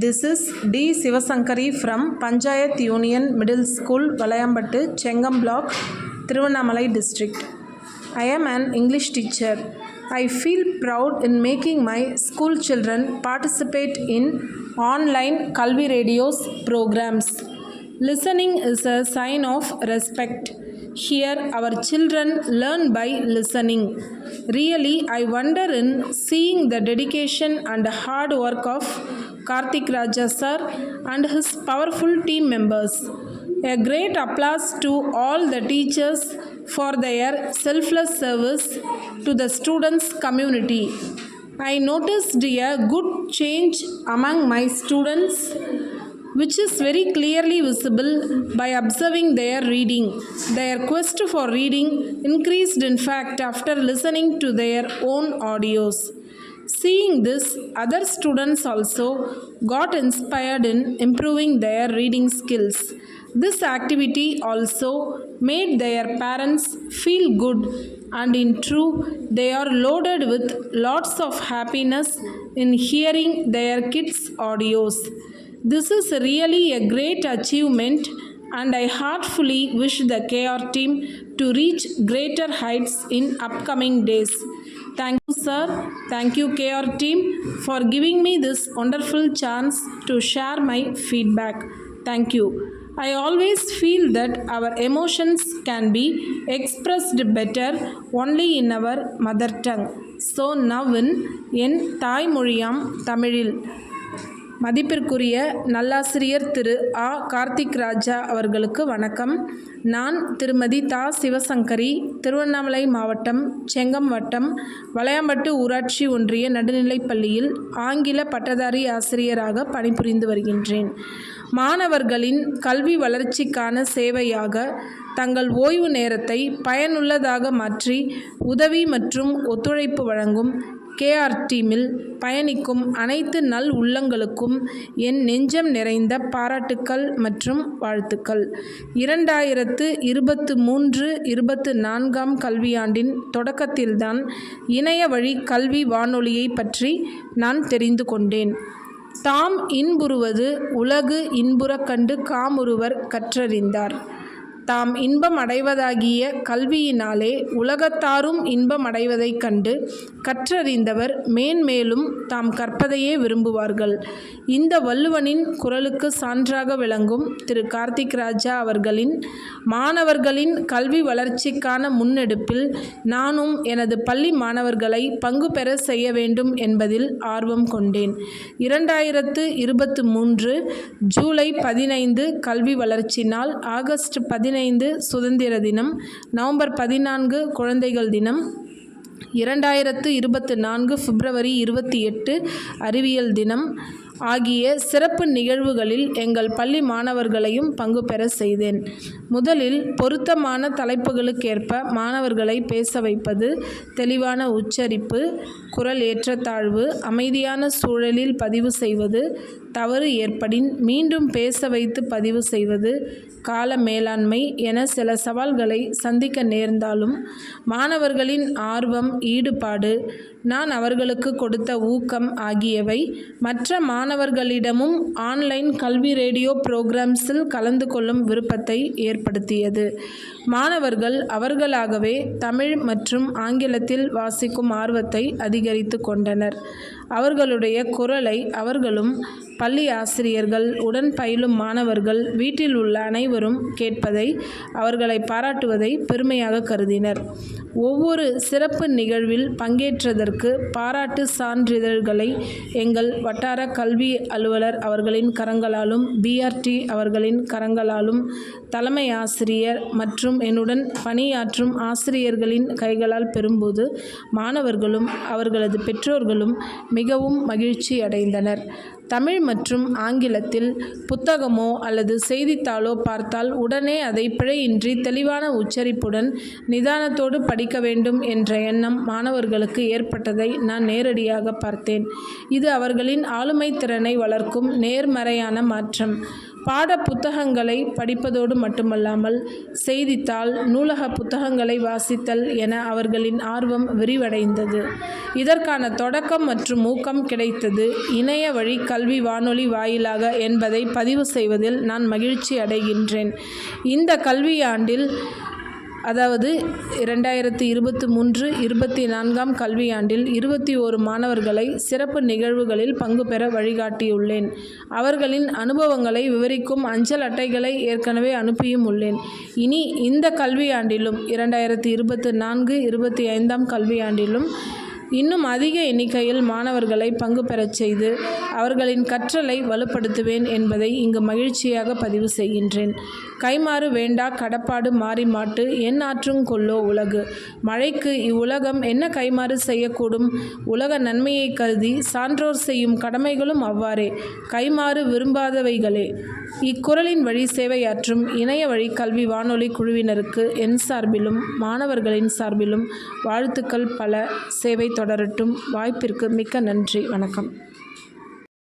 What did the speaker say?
This is T Sivasankari from panchayat union middle school Valayampattu Chengam block Tiruvannamalai district I am an English teacher I feel proud in making my school children participate in online Kalvi radios programmes Listening is a sign of respect. Here, our children learn by listening. Really, I wonder in seeing the dedication and hard work of Karthik Raja sir and his powerful team members. A great applause to all the teachers for their selfless service to the students' community. I noticed a good change among my students which is very clearly visible by observing their reading. Their quest for reading increased, in fact, after listening to their own audios. Seeing this, other students also got inspired in improving their reading skills. This activity also made their parents feel good, and in true, they are loaded with lots of happiness in hearing their kids' audios. This is really a great achievement, and I heartfully wish the KR team to reach greater heights in upcoming days. Thank you, sir. Thank you, KR team, for giving me this wonderful chance to share my feedback. Thank you. I always feel that our emotions can be expressed better only in our mother tongue. So now in என் தாய்மொழியாம் தமிழில் மதிப்பிற்குரிய நல்லாசிரியர் திரு ஆ. கார்த்திக் ராஜா அவர்களுக்கு வணக்கம். நான் திருமதி தா. சிவசங்கரி திருவண்ணாமலை மாவட்டம் செங்கம் வட்டம் வளையாம்பட்டு ஊராட்சி ஒன்றிய நடுநிலைப்பள்ளியில் ஆங்கில பட்டதாரி ஆசிரியராக பணிபுரிந்து வருகின்றேன். மாணவர்களின் கல்வி வளர்ச்சிக்கான சேவையாக தங்கள் ஓய்வு நேரத்தை பயனுள்ளதாக மாற்றி உதவி மற்றும் ஒத்துழைப்பு வழங்கும் கேஆர் டீமில் பயணிக்கும் அனைத்து நல் உள்ளங்களுக்கும் என் நெஞ்சம் நிறைந்த பாராட்டுக்கள் மற்றும் வாழ்த்துக்கள். இரண்டாயிரத்து இருபத்து மூன்று இருபத்து நான்காம் கல்வியாண்டின் தொடக்கத்தில்தான் இணைய வழி கல்வி வானொலியை பற்றி நான் தெரிந்து கொண்டேன். தாம் இன்புறுவது உலகு இன்புறக் கண்டு காமுறுவர் கற்றறிந்தார். தாம் இன்பம் அடைவதாகிய கல்வியினாலே உலகத்தாரும் இன்பம் அடைவதைக் கண்டு கற்றறிந்தவர் மேன்மேலும் தாம் கற்பதையே விரும்புவார்கள். இந்த வள்ளுவனின் குரலுக்கு சான்றாக விளங்கும் திரு கார்த்திக் ராஜா அவர்களின் மாணவர்களின் கல்வி வளர்ச்சிக்கான முன்னெடுப்பில் நானும் எனது பள்ளி மாணவர்களை பங்கு பெற செய்ய வேண்டும் என்பதில் ஆர்வம் கொண்டேன். இரண்டாயிரத்து இருபத்து மூன்று ஜூலை பதினைந்து கல்வி வளர்ச்சி நாள் ஆகஸ்ட் பதினைந்து சுதந்திர தினம் நவம்பர் பதினான்கு குழந்தைகள் தினம் இரண்டாயிரத்து இருபத்து நான்கு பிப்ரவரி இருபத்தி எட்டு அறிவியல் தினம் ஆகிய சிறப்பு நிகழ்வுகளில் எங்கள் பள்ளி மாணவர்களையும் பங்கு பெற செய்தேன். முதலில் பொருத்தமான தலைப்புகளுக்கேற்ப மாணவர்களை பேச வைப்பது தெளிவான உச்சரிப்பு குரல் ஏற்றத்தாழ்வு அமைதியான சூழலில் பதிவு செய்வது தவறு ஏற்படின் மீண்டும் பேச வைத்து பதிவு செய்வது கால மேலாண்மை என சில சவால்களை சந்திக்க நேர்ந்தாலும் மாணவர்களின் ஆர்வம் ஈடுபாடு நான் அவர்களுக்கு கொடுத்த ஊக்கம் ஆகியவை மற்ற மாணவர்களிடமும் ஆன்லைன் கல்வி ரேடியோ புரோகிராம்ஸில் கலந்து கொள்ளும் விருப்பத்தை ஏற்படுத்தியது. மாணவர்கள் அவர்களாகவே தமிழ் மற்றும் ஆங்கிலத்தில் வாசிக்கும் ஆர்வத்தை அதிகரித்து கொண்டனர். அவர்களுடைய குரலை அவர்களும் பள்ளி ஆசிரியர்கள் உடன் பயிலும் மாணவர்கள் வீட்டில் உள்ள அனைவரும் கேட்பதை அவர்களை பாராட்டுவதை பெருமையாக கருதினர். ஒவ்வொரு சிறப்பு நிகழ்வில் பங்கேற்றதற்கு பாராட்டு சான்றிதழ்களை எங்கள் வட்டார கல்வி அலுவலர் அவர்களின் கரங்களாலும் பிஆர்டி அவர்களின் கரங்களாலும் தலைமை ஆசிரியர் மற்றும் என்னுடன் பணியாற்றும் ஆசிரியர்களின் கைகளால் பெறும்போது மாணவர்களும் அவர்களது பெற்றோர்களும் மிகவும் மகிழ்ச்சி அடைந்தனர். தமிழ் மற்றும் ஆங்கிலத்தில் புத்தகமோ அல்லது செய்தித்தாளோ பார்த்தால் உடனே அதை பிழையின்றி தெளிவான உச்சரிப்புடன் நிதானத்தோடு படிக்க வேண்டும் என்ற எண்ணம் மாணவர்களுக்கு ஏற்பட்டதை நான் நேரடியாக பார்த்தேன். இது அவர்களின் ஆளுமை திறனை வளர்க்கும் நேர்மறையான மாற்றம். பாட புத்தகங்களை படிப்பதோடு மட்டுமல்லாமல் செய்தித்தாள் நூலக புத்தகங்களை வாசித்தல் என அவர்களின் ஆர்வம் விரிவடைந்தது. இதற்கான தொடக்கம் மற்றும் ஊக்கம் கிடைத்தது இணைய வழி கல்வி வானொலி வாயிலாக என்பதை பதிவு செய்வதில் நான் மகிழ்ச்சி அடைகின்றேன். இந்த கல்வியாண்டில் அதாவது இரண்டாயிரத்தி இருபத்தி மூன்று இருபத்தி நான்காம் கல்வியாண்டில் இருபத்தி ஓரு மாணவர்களை சிறப்பு நிகழ்வுகளில் பங்கு பெற வழிகாட்டியுள்ளேன். அவர்களின் அனுபவங்களை விவரிக்கும் அஞ்சல் அட்டைகளை ஏற்கனவே அனுப்பியும் உள்ளேன். இனி இந்த கல்வியாண்டிலும் இரண்டாயிரத்தி இருபத்தி நான்கு இருபத்தி ஐந்தாம் கல்வியாண்டிலும் இன்னும் அதிக எண்ணிக்கையில் மாணவர்களை பங்கு பெறச் செய்து அவர்களின் கற்றலை வலுப்படுத்துவேன் என்பதை இங்கு மகிழ்ச்சியாக பதிவு செய்கின்றேன். கைமாறு வேண்டா கடப்பாடு மாறி மாட்டு என் ஆற்றும் கொல்லோ உலகு. மழைக்கு இவ்வுலகம் என்ன கைமாறு செய்யக்கூடும்? உலக நன்மையை கருதி சான்றோர் செய்யும் கடமைகளும் அவ்வாறே. கைமாறு விரும்பாதவைகளே. இக்குரலின் வழி சேவையாற்றும் இணைய வழி கல்வி வானொலி குழுவினருக்கு என் சார்பிலும் மாணவர்களின் சார்பிலும் வாழ்த்துக்கள் பல. சேவை தொடரட்டும். வாய்ப்பிற்கு மிக்க நன்றி. வணக்கம்.